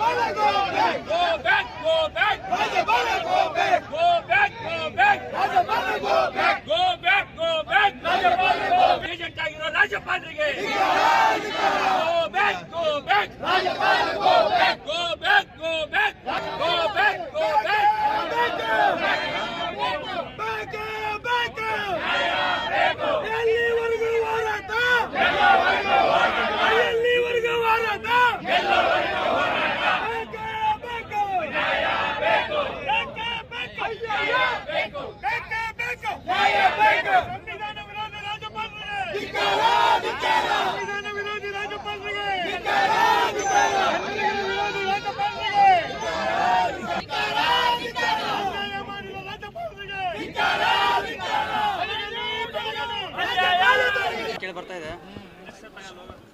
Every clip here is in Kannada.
Go back, go back. Go back, go back. go back, go back. Go back, go back. go back! go back. Go back, go back. Go back, go back. Rajabala, go back. ಬರ್ತಾ ಇದೆ.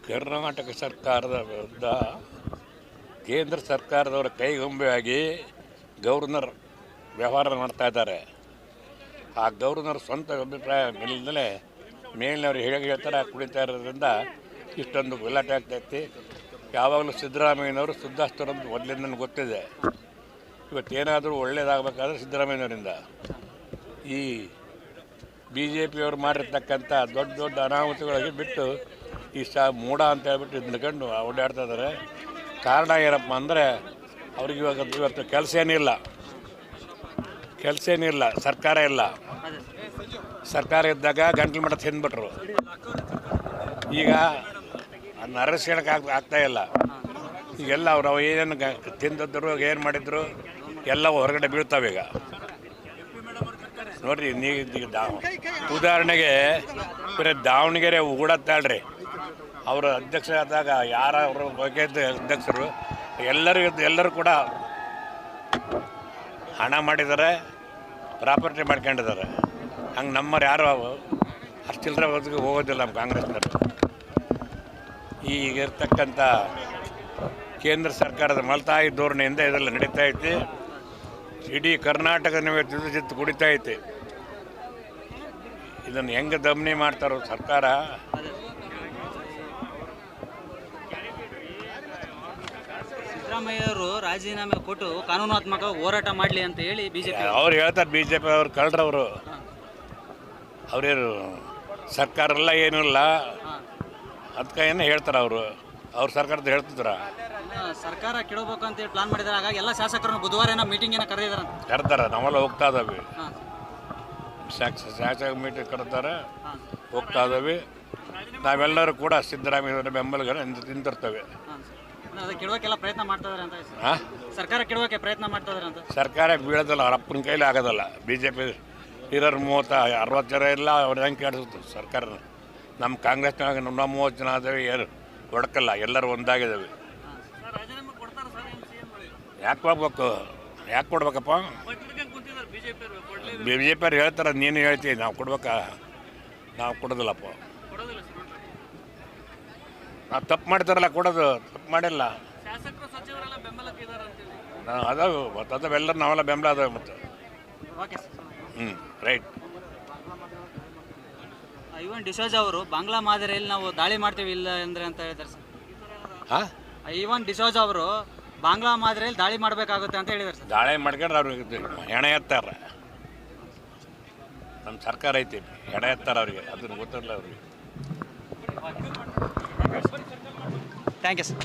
ಕರ್ನಾಟಕ ಸರ್ಕಾರದ ವಿರುದ್ಧ ಕೇಂದ್ರ ಸರ್ಕಾರದವರ ಕೈಗೊಂಬೆಯಾಗಿ ಗವರ್ನರ್ ವ್ಯವಹಾರ ಮಾಡ್ತಾ ಇದ್ದಾರೆ. ಆ ಗವರ್ನರ್ ಸ್ವಂತ ಅಭಿಪ್ರಾಯ ಇಲ್ಲದೆ ಮೇಲಿನವ್ರು ಹೇಗೆ ಹೇಳ್ತಾರೆ ಕುಡಿತಾ ಇರೋದ್ರಿಂದ ಇಷ್ಟೊಂದು ಗಲಾಟೆ ಆಗ್ತೈತಿ ಯಾವಾಗಲೂ ಸಿದ್ದರಾಮಯ್ಯನವರು ಶುದ್ಧಾಸ್ತರಂತ ಮೊದಲಿಂದ ನನಗೆ ಗೊತ್ತಿದೆ. ಇವತ್ತೇನಾದರೂ ಒಳ್ಳೇದಾಗಬೇಕಾದ್ರೆ ಸಿದ್ದರಾಮಯ್ಯನವರಿಂದ. ಈ ಬಿ ಜೆ ಪಿಯವರು ಮಾಡಿರ್ತಕ್ಕಂಥ ದೊಡ್ಡ ದೊಡ್ಡ ಅನಾಹುತಗಳಿಗೆ ಬಿಟ್ಟು ಈ ಸಾ ಮೂಡ ಅಂತ ಹೇಳ್ಬಿಟ್ಟು ಕಂಡು ಓಡಾಡ್ತಾ ಇದ್ದಾರೆ. ಕಾರಣ ಏನಪ್ಪ ಅಂದರೆ ಅವ್ರಿಗೆ ಇವಾಗ ಇವತ್ತು ಕೆಲಸ ಏನಿಲ್ಲ. ಕೆಲಸ ಏನಿಲ್ಲ. ಸರ್ಕಾರ ಇಲ್ಲ. ಸರ್ಕಾರ ಇದ್ದಾಗ ಗಂಟ್ಲು ಮಠ ತಿಂದ್ಬಿಟ್ರು. ಈಗ ನರಸ್ಕೊಳಕ್ಕೆ ಆಗ್ ಆಗ್ತಾ ಇಲ್ಲ. ಈಗೆಲ್ಲ ಅವ್ರು ಅವು ಏನೇನು ತಿಂದಿದ್ರು, ಏನು ಮಾಡಿದ್ರು, ಎಲ್ಲ ಹೊರಗಡೆ ಬೀಳ್ತಾವೆ ಈಗ. ನೋಡ್ರಿ, ನೀ ಉದಾಹರಣೆಗೆ ಬರೀ ದಾವಣಗೆರೆ ಉಗುಡತ್ತಾಳ್ರಿ ಅವರು ಅಧ್ಯಕ್ಷರಾದಾಗ ಯಾರ ಅವರ ಬಗ್ಗೆ ಅಧ್ಯಕ್ಷರು ಎಲ್ಲರಿಗೂ ಎಲ್ಲರೂ ಕೂಡ ಹಣ ಮಾಡಿದ್ದಾರೆ, ಪ್ರಾಪರ್ಟಿ ಮಾಡ್ಕೊಂಡಿದ್ದಾರೆ. ಹಂಗೆ ನಮ್ಮವ್ರು ಯಾರು ಅಷ್ಟಿಲ್ಲರ ಹೊತ್ತಿಗೆ ಹೋಗೋದಿಲ್ಲ ನಮ್ಮ ಕಾಂಗ್ರೆಸ್ನವರು. ಈಗ ಇರ್ತಕ್ಕಂಥ ಕೇಂದ್ರ ಸರ್ಕಾರದ ಮಲತಾಯಿ ಧೋರಣೆಯಿಂದ ಇದೆಲ್ಲ ನಡೀತಾ ಐತಿ. ಇಡೀ ಕರ್ನಾಟಕ ನಿಮಗೆ ಚಿತ್ತು ಕುಡಿತಾ ಐತಿ. ಇದನ್ನು ಹೆಂಗೆ ದಮನಿ ಮಾಡ್ತಾರೋ ಸರ್ಕಾರ? ಸಿದ್ದರಾಮಯ್ಯವರು ರಾಜೀನಾಮೆ ಕೊಟ್ಟು ಕಾನೂನಾತ್ಮಕ ಹೋರಾಟ ಮಾಡಲಿ ಅಂತ ಹೇಳಿ ಬಿಜೆಪಿ ಅವ್ರು ಹೇಳ್ತಾರೆ ಬಿ ಜೆ ಪಿ ಅವ್ರು ಕಳ್ರವರು. ಅವ್ರೇನು ಸರ್ಕಾರ ಎಲ್ಲ ಏನೂ ಇಲ್ಲ. ಅದಕ್ಕೆ ಏನು ಹೇಳ್ತಾರೆ ಅವರು? ಅವ್ರ ಸರ್ಕಾರದ ಹೇಳ್ತಿದ್ರ ಸರ್ಕಾರ ಕೆಡಬೇಕು ಅಂತ ಹೇಳಿ ಪ್ಲಾನ್ ಮಾಡಿದಾರೆ ಹಾಗಾಗಿ ಎಲ್ಲ ಶಾಸಕರನ್ನು ಬುಧವಾರ ಏನೋ ಮೀಟಿಂಗ್ ಏನೋ ಕರೆದಿದ್ದಾರೆ. ಕರ್ತಾರೆ ನಾವೆಲ್ಲ ಹೋಗ್ತಾ ಇದ್ದಾವೆ. ಶಾಸ ಶಾಸಕ ಮೀಟಿಂಗ್ ಕಟ್ತಾರೆ. ಹೋಗ್ತಾ ಇದ್ದಾವೆ ನಾವೆಲ್ಲರೂ ಕೂಡ ಸಿದ್ದರಾಮಯ್ಯವರ ಬೆಂಬಲಿಗರ ನಿಂತಿರ್ತೇವೆ ಪ್ರಯತ್ನ ಸರ್ಕಾರ ಕೆಡೋಕೆ ಪ್ರಯತ್ನ ಮಾಡ್ತಾ ಅಂತ? ಸರ್ಕಾರ ಬೀಳೋದಿಲ್ಲ ಅವ್ರ ಅಪ್ಪನ ಕೈಲಿ ಆಗೋದಲ್ಲ. ಬಿ ಜೆ ಪಿ ಇರೋರು ಮೂವತ್ತ ಅರವತ್ತು ಜನ ಇಲ್ಲ ಅವ್ರು ಹೆಂಗೆ ಕೇಳಿಸುತ್ತೆ ಸರ್ಕಾರ? ನಮ್ಮ ಕಾಂಗ್ರೆಸ್ನಾಗ ನಮ್ಮ ಮೂವತ್ತು ಜನ ಆದವೆ ಏನು ಹೊಡ್ಕಲ್ಲ ಎಲ್ಲರೂ ಒಂದಾಗಿದ್ದಾವೆ ಯಾಕೆ ಹೋಗ್ಬೇಕು ಯಾಕೆ ಕೊಡ್ಬೇಕಪ್ಪ? ಬಿ ಜೆ ಪಿ ಅವ್ರು ಹೇಳ್ತಾರೆ ನೀನು ಹೇಳ್ತೀವಿ ನಾವು ಕೊಡ್ಬೇಕಾ? ನಾವು ಕೊಡೋದಿಲ್ಲಪ್ಪ. ಕೊಡೋದಿಲ್ಲ ನಾವು ತಪ್ಪು ಮಾಡ್ತಾರಲ್ಲ ಕೊಡೋದು ತಪ್ಪು ಮಾಡಿಲ್ಲ. ಅದಾವ ಮತ್ತು ಅದಾವೆಲ್ಲರೂ ನಾವೆಲ್ಲ ಬೆಂಬಲ ಅದಾವೆ ಮತ್ತು. ಹ್ಞೂ ರೈಟ್. ಇವನ್ ಡಿಸೋಜ್ ಅವರು ಬಾಂಗ್ಲಾ ಮಾದರಿಯಲ್ಲಿ ನಾವು ದಾಳಿ ಮಾಡ್ತೀವಿ ಇಲ್ಲ ಅಂದ್ರೆ ಅಂತ ಹೇಳ್ತಾರೆ ಸರ್. ಹಾಂ? ಐವನ್ ಡಿಸೋಜ್ ಅವರು ಬಾಂಗ್ಲಾ ಮಾದರಿಯಲ್ಲಿ ದಾಳಿ ಮಾಡಬೇಕಾಗುತ್ತೆ ಅಂತ ಹೇಳಿದ್ದಾರೆ ಸರ್. ದಾಳಿ ಮಾಡ್ಕೊಂಡ್ರೆ ಅವ್ರಿಗೆ ಹೆಣೆ ಎತ್ತಾರ. ನಮ್ಮ ಸರ್ಕಾರ ಐತಿ ಹೆಣೆ ಎತ್ತಾರ ಅವರಿಗೆ ಅದನ್ನು ಗೊತ್ತಿರಲ್ಲ ಅವ್ರಿಗೆ. Thank you sir